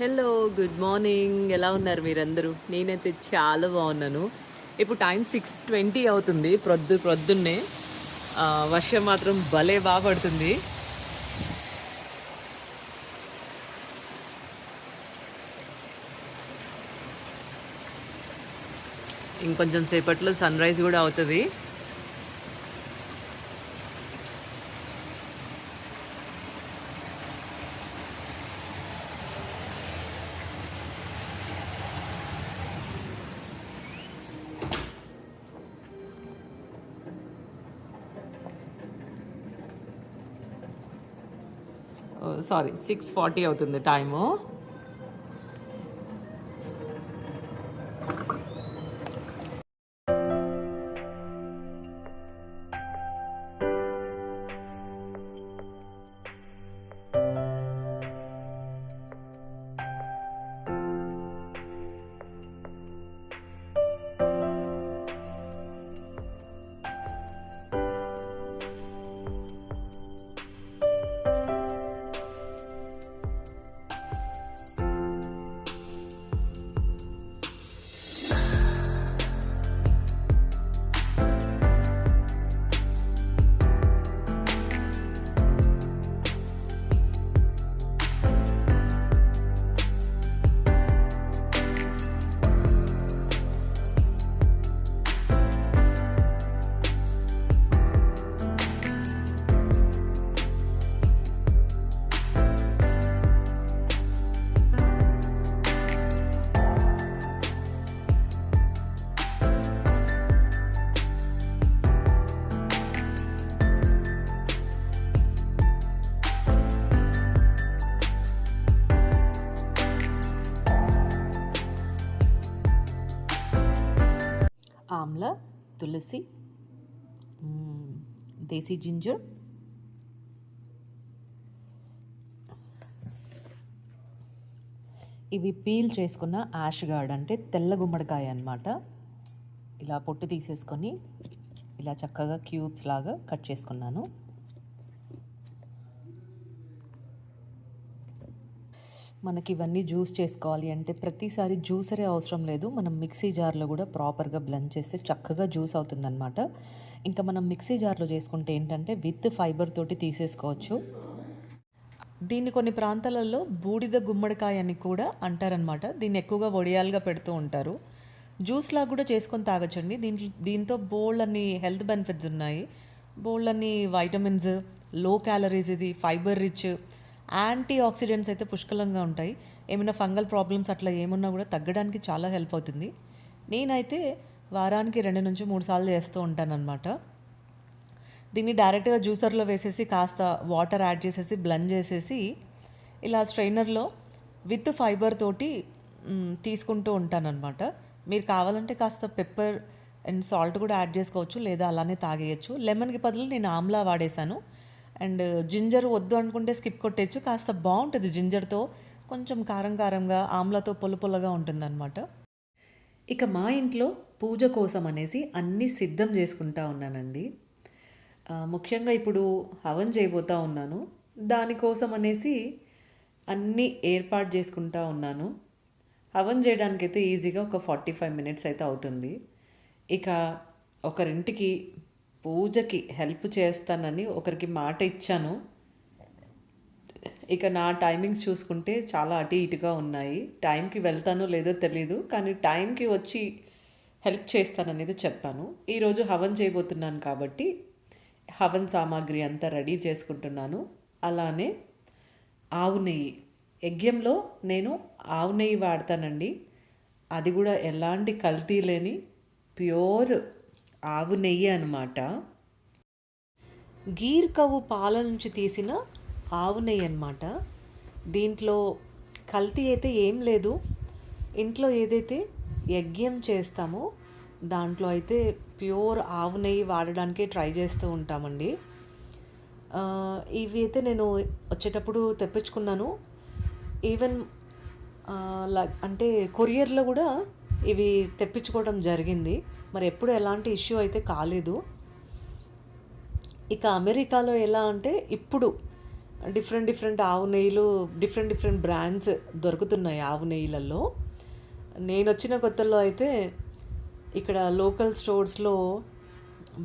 Hello good morning ఎలా ఉన్నారు మీరందరూ? నేనైతే చాలా బాగున్నాను. ఇప్పుడు టైం సిక్స్ ట్వంటీ అవుతుంది. ప్రొద్దు ప్రొద్దున్నే వర్షం మాత్రం భలే బాగా పడుతుంది. ఇంకొంచెం సేపట్లో సన్ రైజ్ కూడా అవుతుంది. సారీ సిక్స్ ఫార్టీ అవుతుంది టైము తులసి దేశీ జింజర్. ఇవి పీల్ చేసుకున్న యాష్ గార్డ్ అంటే తెల్ల గుమ్మడికాయ అనమాట ఇలా పొట్టు తీసేసుకొని ఇలా చక్కగా క్యూబ్స్ లాగా కట్ చేసుకున్నాను. మనకి ఇవన్నీ జ్యూస్ చేసుకోవాలి అంటే ప్రతిసారి జ్యూసరే అవసరం లేదు. మనం మిక్సీ జార్లో కూడా ప్రాపర్గా బ్లెండ్ చేస్తే చక్కగా జ్యూస్ అవుతుందన్నమాట. ఇంకా మనం మిక్సీ జార్లో చేసుకుంటే ఏంటంటే విత్ ఫైబర్ తోటి తీసేసుకోవచ్చు. దీన్ని కొన్ని ప్రాంతాలలో బూడిద గుమ్మడికాయ అని కూడా అంటారనమాట దీన్ని ఎక్కువగా వడియాలుగా పెడుతూ ఉంటారు. జ్యూస్ లాగా కూడా చేసుకొని తాగచ్చండి. దీంట్లో దీంతో బోల్డ్ అన్ని హెల్త్ బెనిఫిట్స్ ఉన్నాయి. బోల్డ్ అన్ని వైటమిన్స్లో క్యాలరీస్ ఇది ఫైబర్ రిచ్ యాంటీ ఆక్సిడెంట్స్ అయితే పుష్కలంగా ఉంటాయి. ఏమైనా ఫంగల్ ప్రాబ్లమ్స్ అట్లా ఏమున్నా కూడా తగ్గడానికి చాలా హెల్ప్ అవుతుంది. నేనైతే వారానికి రెండు నుంచి మూడు సార్లు చేస్తూ ఉంటానన్నమాట. దీన్ని డైరెక్ట్గా జ్యూసర్లో వేసేసి కాస్త వాటర్ యాడ్ చేసేసి బ్లెండ్ చేసేసి ఇలా స్ట్రైనర్లో విత్ ఫైబర్ తోటి తీసుకుంటూ ఉంటానన్నమాట. మీరు కావాలంటే కాస్త పెప్పర్ అండ్ సాల్ట్ కూడా యాడ్ చేసుకోవచ్చు లేదా అలానే తాగేయచ్చు. లెమన్కి బదులు నేను ఆమ్లా వాడేశాను. అండ్ జింజర్ వద్దు అనుకుంటే స్కిప్ కొట్టేయచ్చు కాస్త బాగుంటుంది జింజర్తో. కొంచెం కారం కారంగా ఆమ్లతో పొల పొలగా ఉంటుందన్నమాట. ఇక మా ఇంట్లో పూజ కోసం అనేసి అన్నీ సిద్ధం చేసుకుంటా ఉన్నానండి. ముఖ్యంగా ఇప్పుడు హవన్ చేయబోతా ఉన్నాను. దానికోసం అనేసి అన్నీ ఏర్పాటు చేసుకుంటా ఉన్నాను. హవన్ చేయడానికైతే ఈజీగా ఒక ఫార్టీ ఫైవ్ మినిట్స్ అయితే అవుతుంది. ఇక ఒకరింటికి పూజకి హెల్ప్ చేస్తానని ఒకరికి మాట ఇచ్చాను. ఇక నా టైమింగ్స్ చూసుకుంటే చాలా అటు ఇటుగా ఉన్నాయి. టైంకి వెళ్తానో లేదో తెలీదు కానీ టైంకి వచ్చి హెల్ప్ చేస్తాననేది చెప్పాను. ఈరోజు హవన్ చేయబోతున్నాను కాబట్టి హవన్ సామాగ్రి అంతా రెడీ చేసుకుంటున్నాను. అలానే ఆవు నెయ్యి. యజ్ఞంలో నేను ఆవు నెయ్యి వాడతానండి. అది కూడా ఎలాంటి కల్తీ లేని ప్యూర్ ఆవు నెయ్యి అనమాట గీర్ కవ్వు పాల నుంచి తీసిన ఆవు నెయ్యి అనమాట దీంట్లో కల్తీ అయితే ఏం లేదు. ఇంట్లో ఏదైతే యజ్ఞం చేస్తామో దాంట్లో అయితే ప్యూర్ ఆవు నెయ్యి వాడడానికే ట్రై చేస్తూ ఉంటామండి. ఇవి అయితే నేను వచ్చేటప్పుడు తెప్పించుకున్నాను. ఈవెన్ అంటే కొరియర్లో కూడా ఇవి తెప్పించుకోవడం జరిగింది. మరి ఎప్పుడు ఎలాంటి ఇష్యూ అయితే కాలేదు. ఇక అమెరికాలో ఎలా అంటే ఇప్పుడు డిఫరెంట్ డిఫరెంట్ ఆవు నెయ్యిలు డిఫరెంట్ డిఫరెంట్ బ్రాండ్స్ దొరుకుతున్నాయి ఆవు నెయ్యిలలో. నేను వచ్చిన కొత్తలో అయితే ఇక్కడ లోకల్ స్టోర్స్లో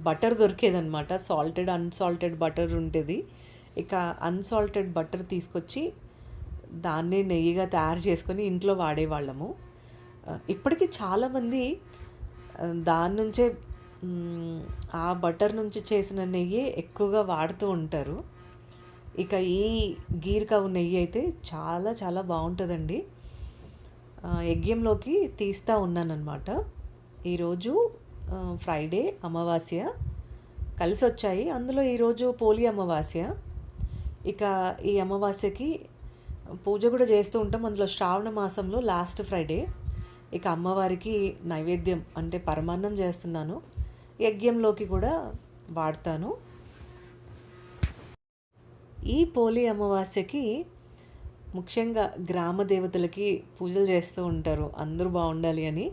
బటర్ దొరికేదనమాట సాల్టెడ్ అన్సాల్టెడ్ బటర్ ఉంటుంది. ఇక అన్సాల్టెడ్ బటర్ తీసుకొచ్చి దాన్ని నెయ్యిగా తయారు చేసుకొని ఇంట్లో వాడేవాళ్ళము. ఇప్పటికీ చాలామంది దాని నుంచే ఆ బటర్ నుంచి చేసిన నెయ్యి ఎక్కువగా వాడుతూ ఉంటారు. ఇక ఈ గీర్ నెయ్యి అయితే చాలా చాలా బాగుంటుందండి. యజ్ఞంలోకి తీస్తూ ఉన్నానన్నమాట. ఈరోజు ఫ్రైడే అమావాస్య. కలిసి వచ్చాయి అందులో ఈరోజు పోలి అమావాస్య. ఇక ఈ అమావాస్యకి పూజ కూడా చేస్తూ ఉంటాం. అందులో శ్రావణ మాసంలో లాస్ట్ ఫ్రైడే. ఇక అమ్మవారికి నైవేద్యం అంటే పరమాన్నం చేస్తున్నాను. యజ్ఞంలోకి కూడా వాడతాను. ఈ పోలి అమావాస్యకి ముఖ్యంగా గ్రామ దేవతలకి పూజలు చేస్తూ ఉంటారు. అందరూ బాగుండాలి అని.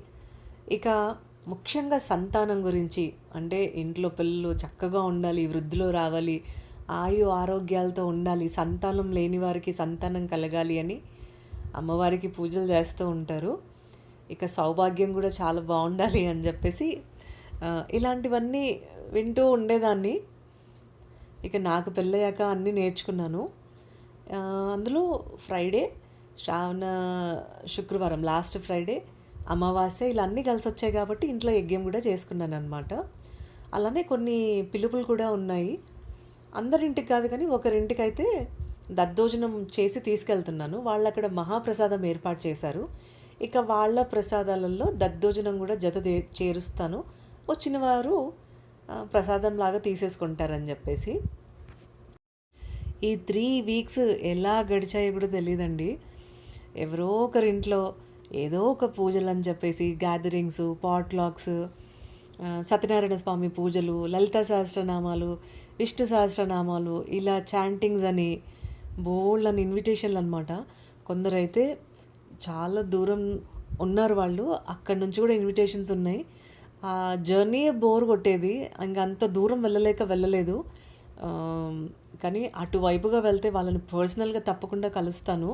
ఇక ముఖ్యంగా సంతానం గురించి అంటే ఇంట్లో పిల్లలు చక్కగా ఉండాలి వృద్ధిలో రావాలి ఆయు ఆరోగ్యాలతో ఉండాలి సంతానం లేని వారికి సంతానం కలగాలి అని అమ్మవారికి పూజలు చేస్తూ ఉంటారు. ఇక సౌభాగ్యం కూడా చాలా బాగుండాలి అని చెప్పేసి ఇలాంటివన్నీ వింటూ ఉండేదాన్ని. ఇక నాకు పెళ్ళయ్యాక అన్నీ నేర్చుకున్నాను. అందులో ఫ్రైడే శ్రావణ శుక్రవారం లాస్ట్ ఫ్రైడే అమావాస్య ఇలా అన్నీ కలిసి వచ్చాయి కాబట్టి ఇంట్లో యజ్ఞం కూడా చేసుకున్నాను అనమాట అలానే కొన్ని పిలుపులు కూడా ఉన్నాయి. అందరింటికి కాదు కానీ ఒకరింటికి అయితే దద్దోజనం చేసి తీసుకెళ్తున్నాను. వాళ్ళు అక్కడ మహాప్రసాదం ఏర్పాటు చేశారు. ఇక వాళ్ళ ప్రసాదాలలో దద్దోజనం కూడా జత దే- చేరుస్తాను. వచ్చిన వారు ప్రసాదం లాగా తీసేసుకుంటారని చెప్పేసి. ఈ త్రీ వీక్స్ ఎలా గడిచాయో కూడా తెలియదండి ఎవరో ఒకరింట్లో ఏదో ఒక పూజలు అని చెప్పేసి గ్యాదరింగ్స్ పాట్లాక్స్ సత్యనారాయణ స్వామి పూజలు లలిత సహస్రనామాలు విష్ణు సహస్రనామాలు ఇలా చాంటింగ్స్ అని బోల్డ్ అని ఇన్విటేషన్లు అనమాట కొందరైతే చాలా దూరం ఉన్నారు వాళ్ళు. అక్కడి నుంచి కూడా ఇన్విటేషన్స్ ఉన్నాయి. ఆ జర్నీ బోర్ కొట్టేది. ఇంకా అంత దూరం వెళ్ళలేక వెళ్ళలేదు. కానీ అటువైపుగా వెళ్తే వాళ్ళని పర్సనల్గా తప్పకుండా కలుస్తాను.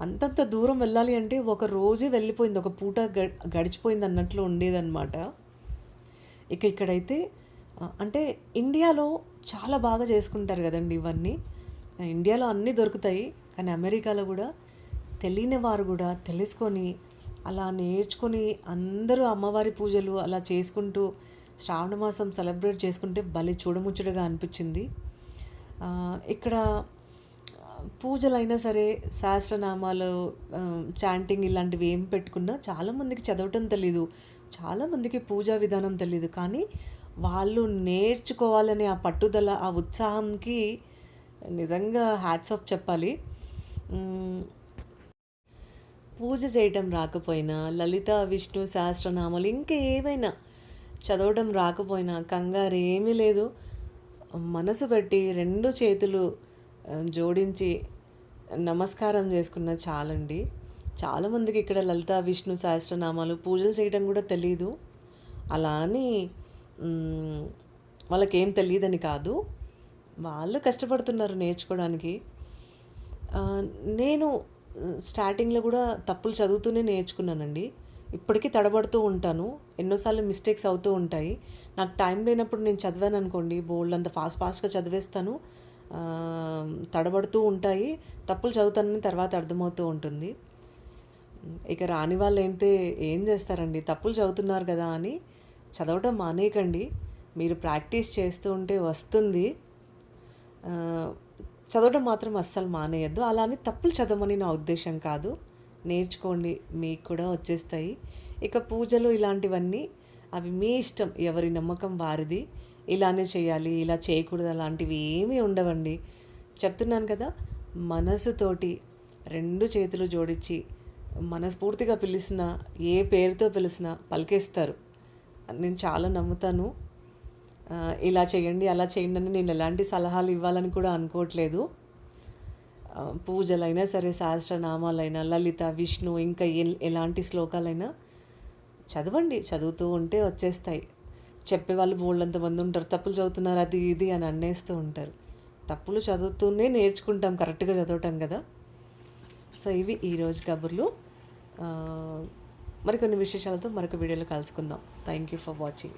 అంతంత దూరం వెళ్ళాలి అంటే ఒక రోజే వెళ్ళిపోయింది. ఒక పూట గడిచిపోయింది అన్నట్లు ఉండేదన్నమాట. ఇక ఇక్కడైతే అంటే ఇండియాలో చాలా బాగా చేసుకుంటారు కదండి ఇవన్నీ. ఇండియాలో అన్నీ దొరుకుతాయి. కానీ అమెరికాలో కూడా తెలియని వారు కూడా తెలుసుకొని అలా నేర్చుకొని అందరూ అమ్మవారి పూజలు అలా చేసుకుంటూ శ్రావణ మాసం సెలబ్రేట్ చేసుకుంటే భలే చూడముచ్చటగా అనిపించింది. ఇక్కడ పూజలైనా సరే సహస్రనామాలు చాంటింగ్ ఇలాంటివి ఏం పెట్టుకున్నా చాలామందికి చదవటం తెలీదు. చాలామందికి పూజా విధానం తెలీదు. కానీ వాళ్ళు నేర్చుకోవాలనే ఆ పట్టుదల ఆ ఉత్సాహంకి నిజంగా హ్యాట్స్ ఆఫ్ చెప్పాలి. పూజ చేయటం రాకపోయినా లలిత విష్ణు సహస్రనామాలు ఇంకా ఏవైనా చదవడం రాకపోయినా కంగారు ఏమీ లేదు. మనసు పెట్టి రెండు చేతులు జోడించి నమస్కారం చేసుకున్న చాలండి. చాలామందికి ఇక్కడ లలిత విష్ణు సహస్రనామాలు పూజలు చేయడం కూడా తెలియదు అలా అని వాళ్ళకేం తెలియదని కాదు. వాళ్ళు కష్టపడుతున్నారు నేర్చుకోవడానికి. నేను స్టార్టింగ్లో కూడా తప్పులు చదువుతూనే నేర్చుకున్నానండి. ఇప్పటికీ తడబడుతూ ఉంటాను. ఎన్నోసార్లు మిస్టేక్స్ అవుతూ ఉంటాయి. నాకు టైం లేనప్పుడు నేను చదివాను అనుకోండి బోల్డ్ అంత ఫాస్ట్ ఫాస్ట్గా చదివేస్తాను. తడబడుతూ ఉంటాయి. తప్పులు చదువుతానని తర్వాత అర్థమవుతూ ఉంటుంది. ఇక రాని వాళ్ళు ఏంటే ఏం చేస్తారండి? తప్పులు చదువుతున్నారు కదా అని చదవటం మానేయకండి. మీరు ప్రాక్టీస్ చేస్తూ ఉంటే వస్తుంది. చదవడం మాత్రం అస్సలు మానేయద్దు. అలా అని తప్పులు చదవమని నా ఉద్దేశం కాదు. నేర్చుకోండి మీకు కూడా వచ్చేస్తాయి. ఇక పూజలు ఇలాంటివన్నీ అవి మీ ఇష్టం ఎవరి నమ్మకం వారిది. ఇలానే చేయాలి ఇలా చేయకూడదు అలాంటివి ఏమీ ఉండవండి. చెప్తున్నాను కదా మనసుతోటి రెండు చేతులు జోడించి మనస్ఫూర్తిగా పిలిచినా ఏ పేరుతో పిలిచినా పలికేస్తారు. నేను చాలా నమ్ముతాను. ఇలా చేయండి అలా చేయండి అని నేను ఎలాంటి సలహాలు ఇవ్వాలని కూడా అనుకోవట్లేదు. పూజలైనా సరే సహస్రనామాలైనా లలిత విష్ణు ఇంకా ఎల్- ఎలాంటి శ్లోకాలైనా చదవండి. చదువుతూ ఉంటే వచ్చేస్తాయి. చెప్పేవాళ్ళు బోళ్ళంత మంది ఉంటారు. తప్పులు చదువుతున్నారు అది ఇది అని అన్నేస్తూ ఉంటారు. తప్పులు చదువుతూనే నేర్చుకుంటాం కరెక్ట్గా చదవటం కదా. సో ఇవి ఈరోజు కబుర్లు. మరికొన్ని విశేషాలతో మరొక వీడియోలో కలుసుకుందాం. Thank you for watching